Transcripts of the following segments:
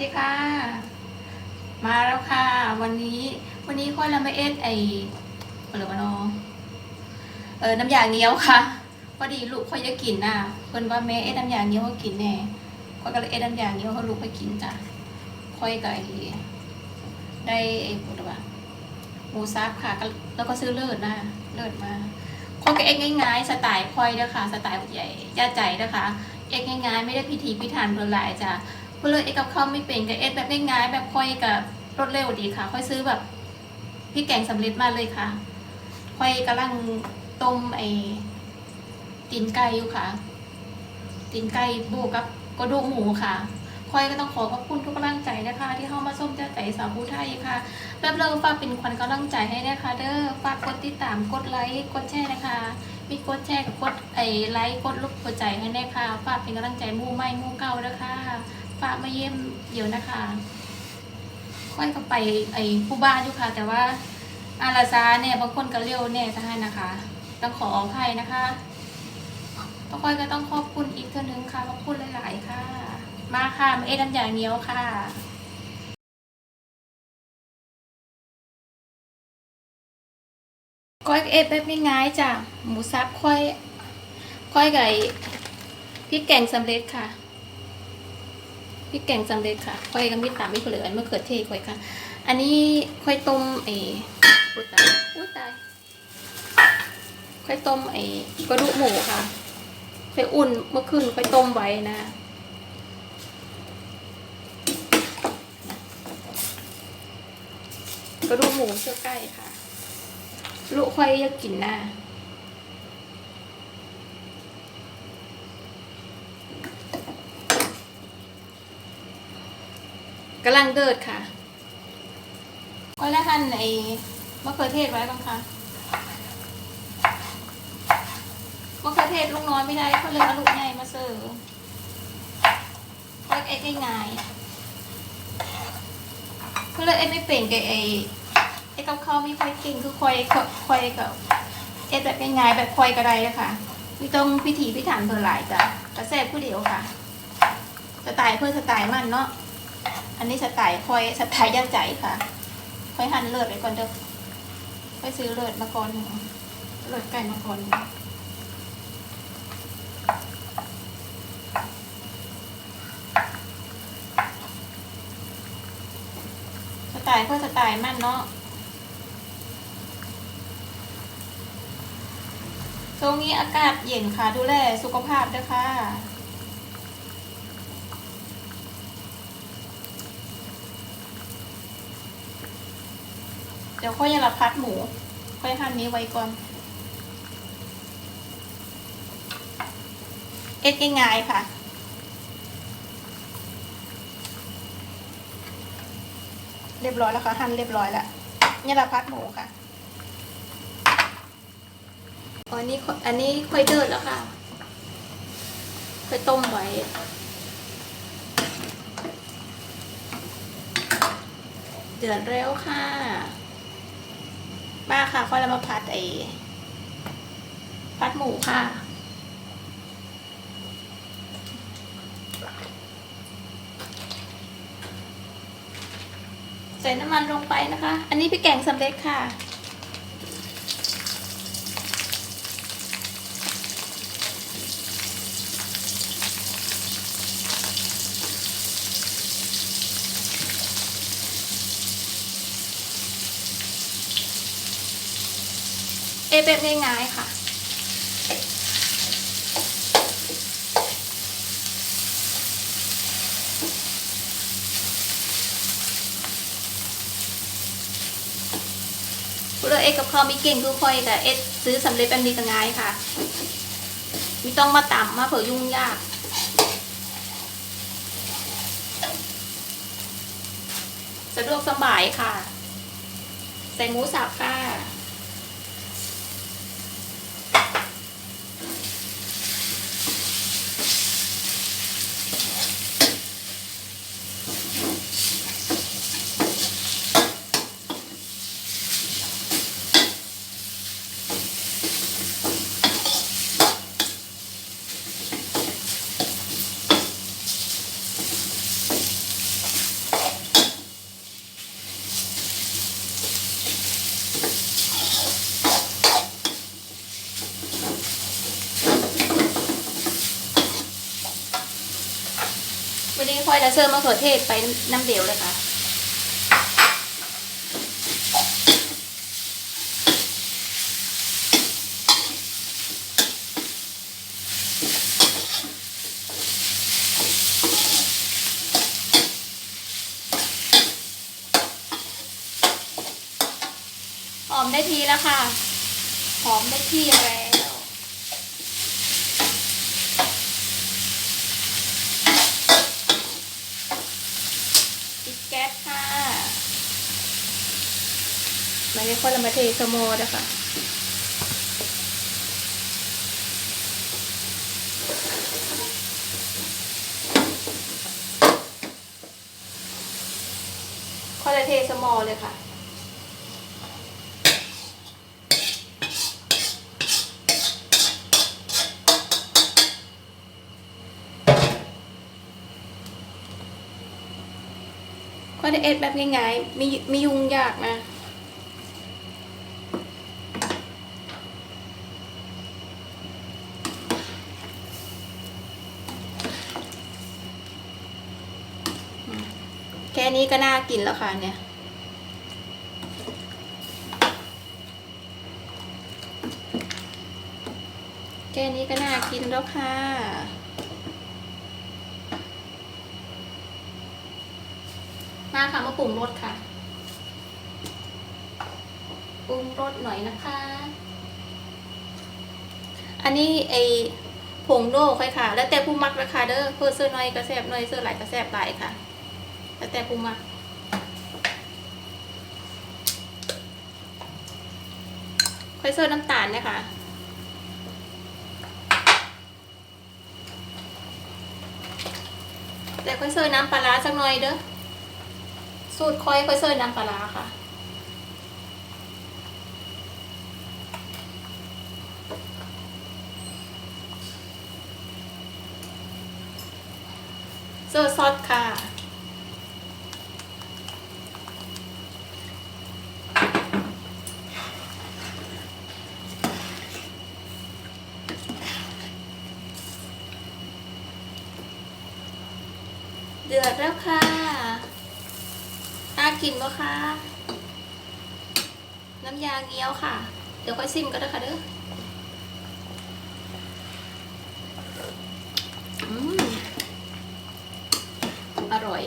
ดีค่ะ มาแล้วค่ะ วันนี้ วันนี้ค่อยเราไม่เอ็ดไออะไรวะน้องเออน้ำยาเงี้ยวค่ะพอดีลูกค่อยจะกินน่ะเพิ่นว่าแม่เอ็ดน้ำยาเงี้ยวเขากินแน่ค่อยก็เลยเอ็ดน้ำยาเงี้ยวเขาลูกไปกินจ้ะค่อยก็ไอได้ไอ้พูดว่าหมูซับค่ะก็แล้วก็ซื้อเลิศนะเลิศมาค่อยก็เอ็ดง่ายๆสไตล์ค่อยเด้อค่ะสไตล์ใหญ่ย่าใจนะคะ เอ็ดง่ายๆ ไม่ได้พิธีพิถันเพื่อหลายจ้ะ เพื่อเลยเอ็กับข้าวไม่เป็นกับเอ็ดแบบง่ายๆแบบค่อยกับรวดเร็วดีค่ะ ค่อยซื้อแบบพี่แกงสำเร็จมาเลยค่ะ ค่อยกำลังต้มไอ้ตีนไก่อยู่ค่ะตีนไก่บูกับกระดูกหมูค่ะค่อยก็ต้องขอขอบคุณทุกกำลังใจนะคะ ที่เข้ามาส้มเจ้าใจสาวผู้ไทยค่ะเริ่มเริ่มฝากเป็นควันกำลังใจให้นะคะ เด้อฝากกดติดตามกดไลค์กดแชร์นะคะ มีกดแชร์กับกดไอ้ไลค์กดลูกหัวใจให้แน่ค่ะฝากเป็นกำลังใจมู่ใหม่มู่เก่านะคะฝากมาเยี่ยมเดี๋ยวนะคะ ค่อยก็ไปไอ้ผู้บ้านอยู่ค่ะ แต่ว่าอาราซาเนี่ยบางคนก็เร็วเนี่ยจะให้นะคะ ต้องขออภัยนะคะต้องค่อยก็ต้องขอบคุณอีกเท่านึงค่ะขอบคุณหลาย ๆ ค่ะ มาค่ะมาเอ็ดน้ำยาเงี้ยวค่ะ ก้อยเอ็ดแบบง่ายๆจ้ะหมูซับค่อยค่อยไก่พริกแกงสำเร็จค่ะพริกแกงสำเร็จค่ะค่อยก็มีตามไม่เปลืออันมะเขือเทศค่อยค่ะ อันนี้ค่อยต้มเออุ้ยตายอุ้ยตายค่อยต้มไอ้กระดูกหมูค่ะค่อยอุ่นเมื่อคืนค่อยต้มไว้นะกระดูกหมูเชื่อใกล้ค่ะ ลูกค่อยกกินหนะกำลังเดิดค่ะ ก็แล้วหั่นไอ้มะเขือเทศไว้บ้างค่ะมะเขือเทศลูกน้อยไม่ได้เขาเลยเอาลูกใหญ่มาเสิร์ฟเล็กเอ็กง่ายเขาเลยเอ็กไม่เป็นกับไอ้ ไอ้กับข้าวมีควายก่งคือควายควยกับเอ็ดแบบง่ายๆแบบควยกระไดอะค่ะไม่ต้องพิถีพิถันเท่าไหร่จ้ะกระแซ่บผู้เดียวค่ะสไตล์เพื่อสไตล์มันเนาะอันนี้สไตล์คอยสไตล์ย่าใจค่ะคอยหั่นเลือดไปก่อนเด้อคอยซื้อเลือดมาก่อนเลือดไก่มาก่อนสไตล์เพื่อสไตล์มันเนาะ ช่วงนี้อากาศเย็นค่ะดูแลสุขภาพด้วยค่ะเดี๋ยวค่อยจะรับพัดหมู ค่อยหั่นนี้ไว้ก่อน เอ็ดง่ายๆค่ะเรียบร้อยแล้วค่ะหั่นเรียบร้อยแล้วนี่รับพัดหมูค่ะ อันนี้ค่อยอันนี้ค่อยเดินแล้วค่ะ ค่อยต้มไว้ เดือดเร็วค่ะ มาค่ะ ค่อยเรามาผัดไอ้ผัดหมูค่ะใส่น้ำมันลงไปนะคะ อันนี้พี่แกงสำเร็จค่ะ เอแบบง่ายๆค่ะพูดเลยเอกกับข้าวมีเก่งคือคอยกับเอซื้อสำเร็จแบบนี้ก็ง่ายค่ะไม่ต้องมาต่ำมาเผื่อยุ่งยากสะดวกสบายค่ะ ใส่หมูสับค่ะ จะเสิร์ฟมะเขือเทศไปน้ำเดียวเลยค่ะหอมได้ทีแล้วค่ะ หอมได้ที่แล้ว ปิดแก๊สค่ะ ไม่ได้คนละมาเทสโมดนะค่ะคนละเทสโมเลยค่ะข้อที่เอ็ดแบบง่ายๆมีมียุ่งยากนะ แค่ นี้ก็น่ากินแล้วค่ะเนี่ย แค่นี้ก็น่ากินแล้วค่ะ มาค่ะมาปรุงรสค่ะ ปรุงรสหน่อยนะคะ อันนี้ไอผงโน่ค่อยค่ะ แล้วแต่ผู้มักราคาเด้อเพื่อเสื้อน้อยกระแซบน้อยเสื้อหลายกระแซบหลายค่ะ แล้วแต่ผู้มักค่อยเสื้อน้ำตาลนะคะแต่ค่อยเสื้อน้ำปลาร้าสักหน่อยเด้อสูตรค่อยค่อยเสิร์น้ำปลาร้าค่ะเสิร์ซอสค่ะ เดือดแล้วค่ะน่ากินปะคะน้ำยาเงี้ยวค่ะ เดี๋ยวค่อยซิมก็ได้ค่ะเด้ออืมอร่อย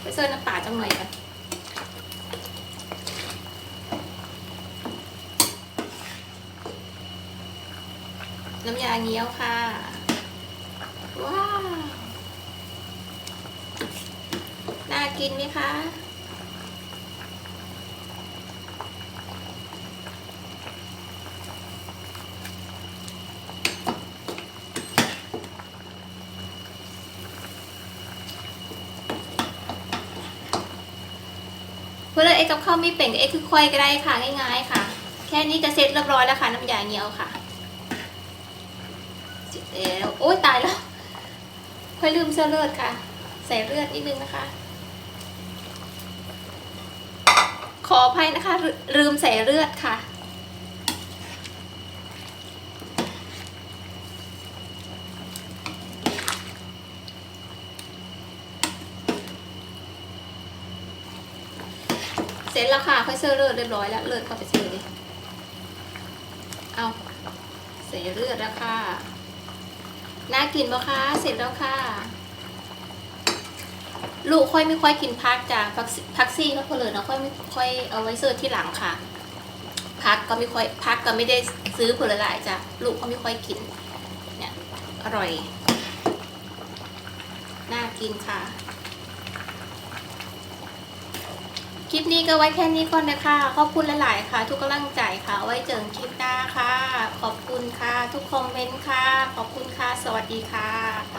ไปเสิร์ฟน้ำปลาจังหน่อยค่ะน้ำยาเงี้ยวค่ะ ว้าว น่า กินไหมคะ เพื่อเอ็กกับข้าวมีเป่งเอ็กคือควายก็ได้ค่ะง่ายๆค่ะ แค่นี้ก็เสร็จเรียบร้อยแล้วค่ะน้ำยาเงี้ยวค่ะเสร็จแล้วโอ้ยตายแล้วค่อยลืมเสื้อเลือดค่ะ ใส่เลือดนิดนึงนะคะ ข ออภัยนะคะลืลืมใส่เลือดค่ะ เสร็จแล้วค่ะค่อยเสื้อเลือดเรียบร้อยแล้วเลือดเข้าไปเสื้อเลยเอาใส่เลือดแล้วค่ะน่ากินปะคะเสร็จแล้วค่ะ ลูกค่อยไม่ค่อยกินพักจ้ะพักพักซี่ก็เพนเลยเนาะค่อยไม่ค่อยเอาไว้เสิร์ฟที่หลังค่ะ พักก็ไม่ค่อยพักก็ไม่ได้ซื้อผลหลายจ้ะลูกก็ไม่ค่อยกินเนี่ยอร่อยน่ากินค่ะ คลิปนี้ก็ไว้แค่นี้ก่อนนะคะ ขอบคุณหลาย ๆ ค่ะ ทุกกำลังใจค่ะ ไว้เจอคลิปหน้าค่ะ ขอบคุณค่ะ ทุกคอมเมนต์ค่ะ ขอบคุณค่ะ สวัสดีค่ะ